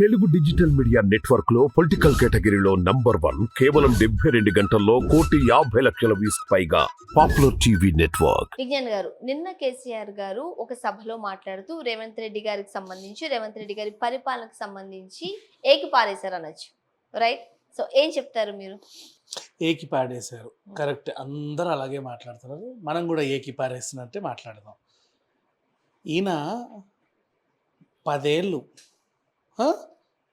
Telugu digital media నెట్వర్క్లో political కేటగిరీలో number one కేవలం డెబ్బై రెండు గంటల్లో కోటి యాభై లక్షల వ్యూస్ పైగా పాపులర్ టీవీ నెట్వర్క్. విజ్ఞాన్ గారు నిన్న కేసీఆర్ గారు ఒక సభలో మాట్లాడుతూ రేవంత్ రెడ్డి గారికి సంబంధించి రేవంత్ రెడ్డి గారి పరిపాలనకు సంబంధించి ఏకి పారేశారు అనొచ్చు రైట్? సో ఏం చెప్తారు మీరు? ఏకి పాడేశారు కరెక్ట్. అందరూ అలాగే మాట్లాడుతున్నారు. మనం కూడా ఏకి పారేసినట్టే మాట్లాడదాం. ఈయన పదేళ్ళు?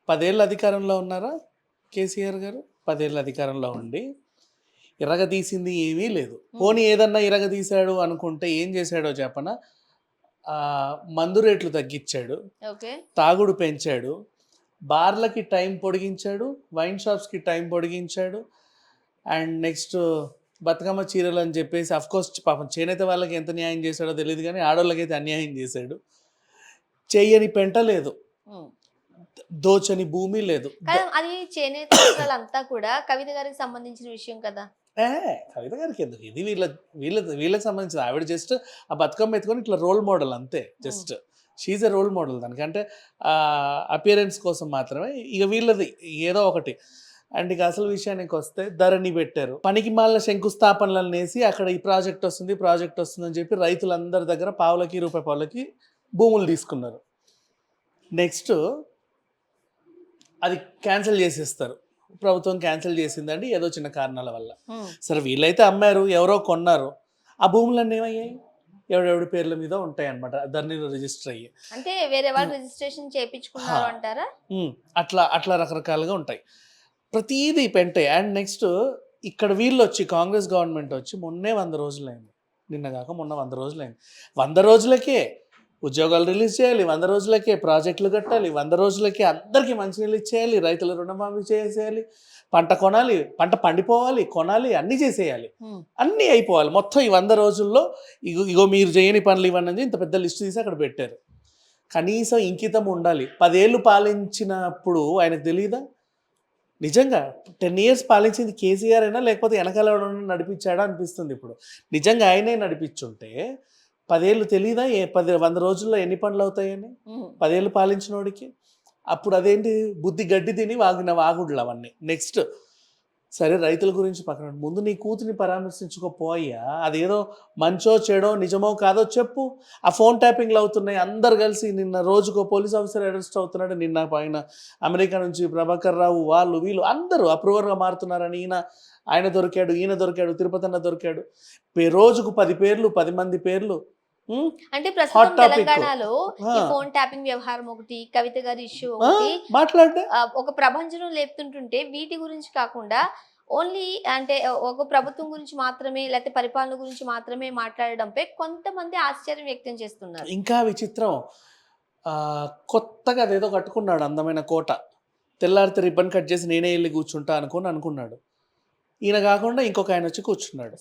పదేళ్ళు అధికారంలో ఉన్నారా కేసీఆర్ గారు? పదేళ్ళు అధికారంలో ఉండి ఇరగదీసింది ఏమీ లేదు. పోనీ ఏదన్నా ఇరగదీశాడు అనుకుంటే ఏం చేశాడో చెప్పన? మందు రేట్లు తగ్గించాడు ఓకే. తాగుడు పెంచాడు. బార్లకి టైం పొడిగించాడు. వైన్ షాప్స్కి టైం పొడిగించాడు. అండ్ నెక్స్ట్ బతుకమ్మ చీరలు అని చెప్పేసి కోర్స్ పాపం చేనేత వాళ్ళకి ఎంత న్యాయం చేశాడో తెలియదు కానీ ఆడవాళ్ళకైతే అన్యాయం చేశాడు. చెయ్యని పెంట లేదు. దోచని భూమి లేదు. అది చేనేత అంతా కూడా కవిత గారికి సంబంధించిన విషయం కదా? కవిత గారికి ఎందుకు? ఇది వీళ్ళ వీళ్ళ వీళ్ళకి సంబంధించిన ఆవిడ జస్ట్ ఆ బతుకమ్మ ఎత్తుకొని ఇట్లా రోల్ మోడల్ అంతే just. She's a role model దానికంటే అపియరెన్స్ కోసం మాత్రమే ఇక వీళ్ళది ఏదో ఒకటి. అండ్ ఇక అసలు విషయానికి వస్తే ధరణి పెట్టారు. పనికి మాల శంకుస్థాపనలను వేసి అక్కడ ఈ ప్రాజెక్ట్ వస్తుంది ప్రాజెక్ట్ వస్తుంది అని చెప్పి రైతులందరి దగ్గర పావులకి రూపాయి పావులకి భూములు తీసుకున్నారు. నెక్స్ట్ అది క్యాన్సిల్ చేసేస్తారు. ప్రభుత్వం క్యాన్సిల్ చేసిందండి ఏదో చిన్న కారణాల వల్ల. ఉమ్, సరే వీళ్ళైతే అమ్మారు ఎవరో కొన్నారు. ఆ భూములన్నీ ఏమయ్యాయి? ఎవడెవడి పేర్ల మీద ఉంటాయి అనమాట ధరణిలో రిజిస్టర్ అయ్యి. అంటే వేరే వాళ్ళు రిజిస్ట్రేషన్ చేయించుకున్నారు. అంటారా? ఉమ్, అట్లా అట్లా రకరకాలుగా ఉంటాయి. ప్రతీది పెంటే అండ్ నెక్స్ట్ ఇక్కడ వీళ్ళు వచ్చి కాంగ్రెస్ గవర్నమెంట్ వచ్చి మొన్నే వంద రోజులైంది. నిన్న కాక మొన్న వంద రోజులైంది. వంద రోజులకే ఉద్యోగాలు రిలీజ్ చేయాలి వంద రోజులకే ప్రాజెక్టులు కట్టాలి వంద రోజులకే అందరికీ మంచినీళ్ళు ఇచ్చేయాలి రైతుల రుణమాఫీ చేసేయాలి పంట కొనాలి పంట పండిపోవాలి కొనాలి అన్నీ చేసేయాలి. అన్నీ అయిపోవాలి. మొత్తం ఈ వంద రోజుల్లో ఇగో ఇగో మీరు చేయని పనులు ఇవ్వండి అని ఇంత పెద్ద లిస్ట్ తీసి అక్కడ పెట్టారు. కనీసం ఇంకితం ఉండాలి. పదేళ్ళు పాలించినప్పుడు ఆయనకు తెలియదా నిజంగా టెన్ ఇయర్స్ పాలించింది కేసీఆర్ అయినా లేకపోతే వెనకాల నడిపించాడా అనిపిస్తుంది ఇప్పుడు. నిజంగా ఆయనే నడిపించుంటే పదేళ్ళు తెలియదా ఏ పది వంద రోజుల్లో ఎన్ని పనులు అవుతాయని? పదేళ్ళు పాలించినోడికి? అప్పుడు అదేంటి? బుద్ధి గడ్డి తిని వాగిన వాగుడులు అవన్నీ. నెక్స్ట్ సరే రైతుల గురించి పక్కన. ముందు నీ కూతుని పరామర్శించుకోపోయా అదేదో మంచో చెడో నిజమో కాదో చెప్పు. ఆ ఫోన్ ట్యాపింగ్లు అవుతున్నాయి. అందరు కలిసి నిన్న రోజుకో పోలీస్ ఆఫీసర్ అరెస్ట్ అవుతున్నాడు. నిన్న పైన అమెరికా నుంచి ప్రభాకర్ రావు వాళ్ళు వీళ్ళు అందరూ అప్రూవర్గా మారుతున్నారని ఈయన ఆయన దొరికాడు ఈయన దొరికాడు తిరుపతి అన్న దొరికాడు. రోజుకు పది పేర్లు పది మంది పేర్లు? అంటే ప్రస్తుతం. తెలంగాణలో. ఈ ఫోన్ ట్యాపింగ్ వ్యవహారం ఒకటి కవిత గారి ఇష్యూ ఒకటి మాట్లాడే. ఒక ప్రభంజనం లేపుతుంటుంటే వీటి గురించి కాకుండా ఓన్లీ అంటే ఒక ప్రభుత్వం గురించి మాత్రమే లేకపోతే పరిపాలన గురించి మాత్రమే మాట్లాడడంపై కొంతమంది ఆశ్చర్యం వ్యక్తం చేస్తున్నారు. ఇంకా విచిత్రం. కొత్తగా అదేదో కట్టుకున్నాడు అందమైన కోట. తెల్లారితే రిబ్బన్ కట్ చేసి నేనే వెళ్ళి కూర్చుంటా అనుకుని అనుకున్నాడు. ఈయన కాకుండా ఇంకొక ఆయన వచ్చి కూర్చున్నాడు.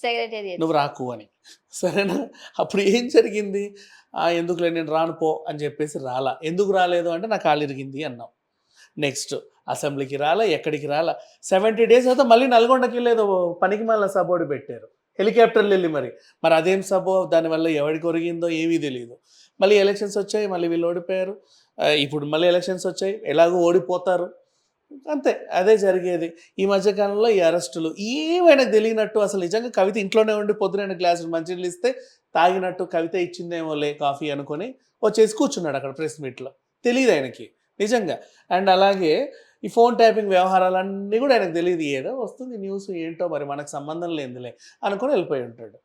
నువ్వు రాకు అని. సరేనా? అప్పుడు ఏం జరిగింది? "ఆ, ఎందుకులే నేను రాను పో అని చెప్పేసి రాలా. ఎందుకు రాలేదు? అంటే నాకు కాలు ఇరిగింది అన్నాం. నెక్స్ట్ అసెంబ్లీకి రాలా ఎక్కడికి రాలా. సెవెంటీ డేస్ అయితే మళ్ళీ నల్గొండకి వెళ్ళేదో పనికి మళ్ళీ సబోర్డు పెట్టారు. హెలికాప్టర్లు వెళ్ళి మరి. మరి అదేం సబో? దానివల్ల ఎవరికి ఒరిగిందో ఏమీ తెలియదు మళ్ళీ ఎలక్షన్స్ వచ్చాయి మళ్ళీ వీళ్ళు ఓడిపోయారు. ఇప్పుడు మళ్ళీ ఎలక్షన్స్ వచ్చాయి. ఎలాగో ఓడిపోతారు. అంతే అదే జరిగేది. ఈ మధ్యకాలంలో ఈ అరెస్టులు ఏమైనా తెలియనట్టు అసలు నిజంగా కవిత ఇంట్లోనే ఉండి పొద్దున గ్లాసులు మంచినీళ్ళు ఇస్తే తాగినట్టు కవిత ఇచ్చిందేమో లే కాఫీ అనుకొని వచ్చేసి కూర్చున్నాడు అక్కడ ప్రెస్ మీట్లో. తెలియదు ఆయనకి నిజంగా. అండ్ అలాగే ఈ ఫోన్ ట్యాపింగ్ వ్యవహారాలన్నీ కూడా ఆయనకు తెలియదు ఏదో వస్తుంది న్యూస్ ఏంటో మరి మనకు సంబంధం లేదులే అనుకొని వెళ్ళిపోయి ఉంటాడు.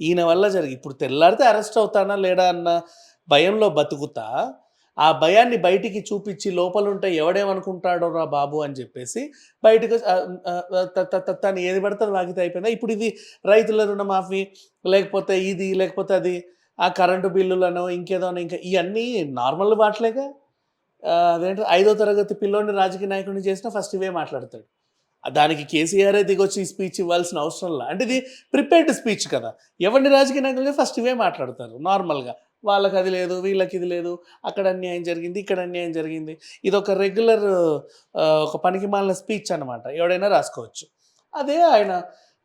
ఈయన వల్ల జరిగి ఇప్పుడు తెల్లారితే అరెస్ట్ అవుతానా లేడా అన్న భయంలో బతుకుతా ఆ భయాన్ని బయటికి చూపించి లోపల ఉంటే ఎవడేమనుకుంటాడో రా బాబు అని చెప్పేసి బయటకు తను ఏది పడితే అది వాగితే అయిపోయిందా? ఇప్పుడు ఇది రైతుల రుణమాఫీ లేకపోతే ఇది లేకపోతే అది ఆ కరెంటు బిల్లులను ఇంకేదో ఇంకా ఇవన్నీ నార్మల్ మాటలేగా అదేంటో ఐదో తరగతి పిల్లోని రాజకీయ నాయకుడిని చేసినా ఫస్ట్ ఇవే మాట్లాడతాడు. దానికి కేసీఆరే దిగొచ్చి స్పీచ్ ఇవ్వాల్సిన అవసరం లేదు అంటే ఇది ప్రిపేర్డ్ స్పీచ్ కదా. ఎవరిని రాజకీయ నాయకులు ఫస్ట్ ఇవే మాట్లాడతారు నార్మల్గా. వాళ్ళకి అది లేదు వీళ్ళకి ఇది లేదు అక్కడ అన్యాయం జరిగింది ఇక్కడ అన్యాయం జరిగింది. ఇది ఒక రెగ్యులర్ ఒక పనికి మాలిన స్పీచ్ అనమాట ఎవడైనా రాసుకోవచ్చు. అదే ఆయన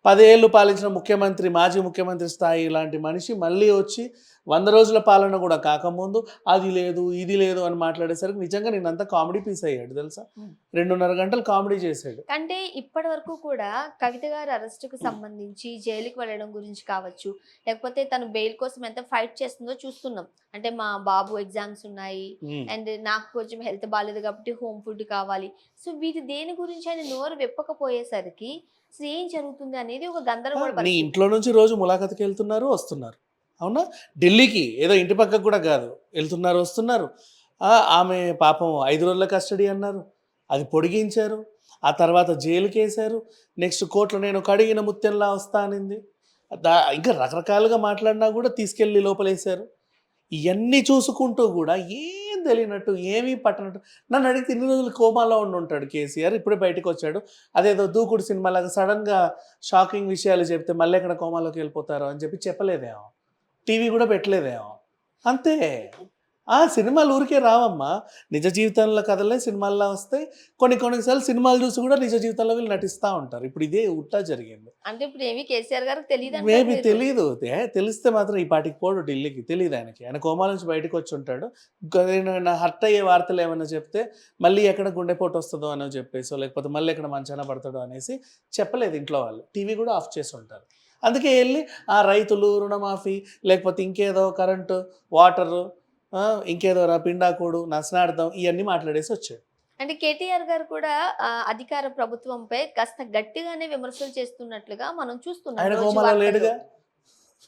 పదేళ్ళు పాలించిన ముఖ్యమంత్రి మాజీ ముఖ్యమంత్రి స్థాయి లాంటి మనిషి మళ్ళీ వచ్చి వంద రోజుల పాలన కూడా కాకముందు అది లేదు ఇది లేదు అని మాట్లాడేసరికి నిజంగా నేనంతా కామెడీ పీస్ అయ్యాడు తెలుసా. రెండున్నర గంటలు కామెడీ చేశాడు అంటే ఇప్పటి వరకు కూడా కవిత గారి అరెస్టుకు సంబంధించి జైలుకి వెళ్ళడం గురించి కావచ్చు లేకపోతే తను బెయిల్ కోసం ఎంత ఫైట్ చేస్తుందో చూస్తున్నాం అంటే మా బాబు ఎగ్జామ్స్ ఉన్నాయి. అండ్ నాకు కొంచెం హెల్త్ బాగాలేదు కాబట్టి హోమ్ ఫుడ్ కావాలి సో వీటి దేని గురించి ఆయన నోరు విప్పకపోయేసరికి అసలు ఏం జరుగుతుంది అనేది ఒక గందరగోళ నీ. ఇంట్లో నుంచి రోజు ములాఖత్కి వెళ్తున్నారు వస్తున్నారు అవునా? ఢిల్లీకి ఏదో ఇంటి పక్కకు కూడా కాదు. వెళ్తున్నారు వస్తున్నారు. ఆమె పాపం ఐదు రోజుల కస్టడీ అన్నారు. అది పొడిగించారు. ఆ తర్వాత జైలుకి వేశారు నెక్స్ట్ కోర్టులో నేను కడిగిన ముత్యంలా వస్తా అనింది. దా ఇంకా రకరకాలుగా మాట్లాడినా కూడా తీసుకెళ్ళి లోపలేశారు. ఇవన్నీ చూసుకుంటూ కూడా ఏం తెలియనట్టు ఏమీ పట్టనట్టు. నన్ను అడిగితే ఇన్ని రోజులు కోమాలో ఉండి ఉంటాడు కేసీఆర్. ఇప్పుడే బయటకు వచ్చాడు. అదేదో దూకుడు సినిమాలాగా సడన్గా షాకింగ్ విషయాలు చెప్తే మళ్ళీ ఎక్కడ కోమాలోకి వెళ్ళిపోతారో అని చెప్పి చెప్పలేదేమో. టీవీ కూడా పెట్టలేదేమో. అంతే. ఆ సినిమాలు ఊరికే రావమ్మా. నిజ జీవితంలో కథలే సినిమాల్లో వస్తాయి. కొన్ని కొన్నిసార్లు సినిమాలు చూసి కూడా నిజ జీవితంలో వీళ్ళు నటిస్తూ ఉంటారు. ఇప్పుడు ఇదే ఉట్టా జరిగింది. అంటే ఇప్పుడు ఏమి కేసీఆర్ గారికి తెలియదు మేబీ తెలియదు తెలిస్తే మాత్రం ఈ పాటికి పోడు ఢిల్లీకి. తెలియదు ఆయనకి. ఆయన కోమా నుంచి బయటకు వచ్చి ఉంటాడు. నా హర్ట్ అయ్యే వార్తలు ఏమైనా చెప్తే మళ్ళీ ఎక్కడ గుండెపోటు వస్తుందో అని చెప్పేసి లేకపోతే మళ్ళీ ఎక్కడ మంచాన పడతాడో అనేసి చెప్పలేదు ఇంట్లో వాళ్ళు. టీవీ కూడా ఆఫ్ చేసి ఉంటారు. అందుకే వెళ్ళి ఆ రైతులు రుణమాఫీ లేకపోతే ఇంకేదో కరెంటు వాటరు ఇంకేదో రా పిండాకోడు నసనార్థం ఇవన్నీ మాట్లాడేసి వచ్చాడు అంటే కేటీఆర్ గారు కూడా అధికార ప్రభుత్వంపై కాస్త గట్టిగానే విమర్శలు చేస్తున్నట్లుగా మనం చూస్తున్నాం ఆయన కోమాలో. లేడుగా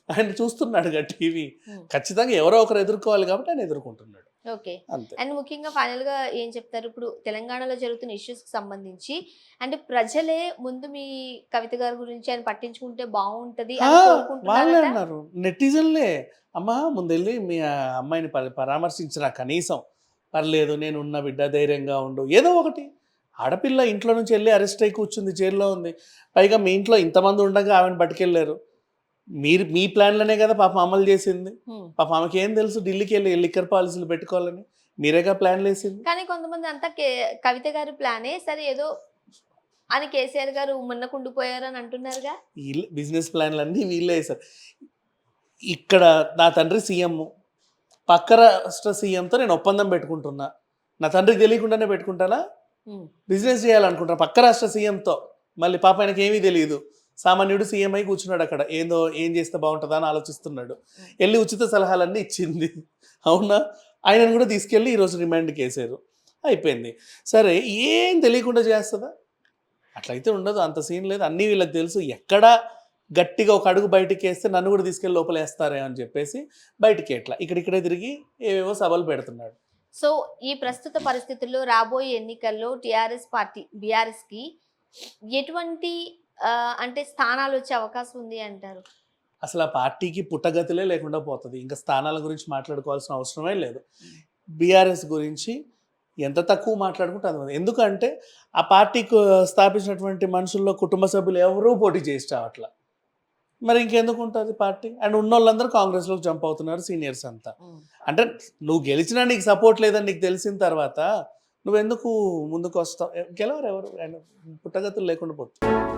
ఆయన చూస్తున్నాడుగా టీవీ. ఖచ్చితంగా ఎవరో ఒకరు ఎదుర్కోవాలి కాబట్టి ఆయన ఎదుర్కొంటున్నాడు ఓకే. అండ్ ముఖ్యంగా ఫైనల్గా ఏం చెప్తారు? ఇప్పుడు తెలంగాణలో జరుగుతున్న ఇష్యూస్కి సంబంధించి అంటే ప్రజలే ముందు మీ కవిత గారి గురించి ఆయన పట్టించుకుంటే బాగుంటది వాళ్ళే. అన్నారు. నెటిజన్లే అమ్మా ముందెళ్ళి మీ అమ్మాయిని పరి- పరామర్శించిన కనీసం. పర్లేదు నేను ఉన్న బిడ్డ ధైర్యంగా ఉండు. ఏదో ఒకటి. ఆడపిల్ల ఇంట్లో నుంచి వెళ్ళి అరెస్ట్ అయి కూర్చుంది జైల్లో ఉంది. పైగా మీ ఇంట్లో ఇంతమంది ఉండగా ఆమెను పట్టుకెళ్ళారు మీరు మీ ప్లాన్లోనే కదా పాపం అమలు చేసింది. పాప ఆమెకి ఏం తెలుసు? ఢిల్లీకి వెళ్ళి లిక్కర్ పాలసీలు పెట్టుకోవాలని. మీరేగా ప్లాన్లు వేసింది కానీ కొంతమంది అంతా కవిత గారి ప్లానే. సరే ఏదో అని కేసీఆర్ గారు మున్నకుండిపోయారు అని అంటున్నారుగా. వీళ్ళే బిజినెస్ ప్లాన్లు అన్నీ వీళ్ళే వేశారు ఇక్కడ నా తండ్రి సీఎం. పక్క రాష్ట్ర సీఎంతో నేను ఒప్పందం పెట్టుకుంటున్నా. నా తండ్రికి తెలియకుండానే పెట్టుకుంటానా. బిజినెస్ చేయాలనుకుంటున్నా. పక్క రాష్ట్ర సీఎంతో. మళ్ళీ పాప ఆయనకి ఏమీ తెలియదు సామాన్యుడు సీఎం అయి కూర్చున్నాడు అక్కడ. ఏందో ఏం చేస్తే బాగుంటుందా అని ఆలోచిస్తున్నాడు. వెళ్ళి ఉచిత సలహాలన్నీ ఇచ్చింది. అవునా? ఆయనను కూడా తీసుకెళ్ళి ఈరోజు రిమాండ్కి వేసారు అయిపోయింది. సరే ఏం తెలియకుండా చేస్తుందా? అట్లయితే ఉండదు. అంత సీన్ లేదు. అన్నీ వీళ్ళకి తెలుసు. ఎక్కడ గట్టిగా ఒక అడుగు బయటికి వేస్తే నన్ను కూడా తీసుకెళ్ళి లోపలేస్తారే అని చెప్పేసి బయటికి ఎట్లా? ఇక్కడిక్కడే తిరిగి ఏవేవో సభలు పెడుతున్నాడు. సో ఈ ప్రస్తుత పరిస్థితుల్లో రాబోయే ఎన్నికల్లో టిఆర్ఎస్ పార్టీ బీఆర్ఎస్కి ఎటువంటి అంటే స్థానాలు వచ్చే అవకాశం ఉంది అంటారు. అసలు ఆ పార్టీకి పుట్టగతులే లేకుండా పోతుంది. ఇంకా స్థానాల గురించి మాట్లాడుకోవాల్సిన అవసరమే లేదు. బీఆర్ఎస్ గురించి ఎంత తక్కువ మాట్లాడుకుంటే అంత మంది. ఎందుకంటే ఆ పార్టీకి స్థాపించినటువంటి మనుషుల్లో కుటుంబ సభ్యులు ఎవరూ పోటీ చేసి రావట్లా మరి ఇంకెందుకు ఉంటుంది పార్టీ? అండ్ ఉన్న వాళ్ళందరూ కాంగ్రెస్లోకి జంప్ అవుతున్నారు సీనియర్స్ అంతా. అంటే నువ్వు గెలిచినా నీకు సపోర్ట్ లేదని నీకు తెలిసిన తర్వాత నువ్వెందుకు ముందుకు వస్తావు గెలవరు ఎవరు? పుట్టగతులు లేకుండా పోతుంది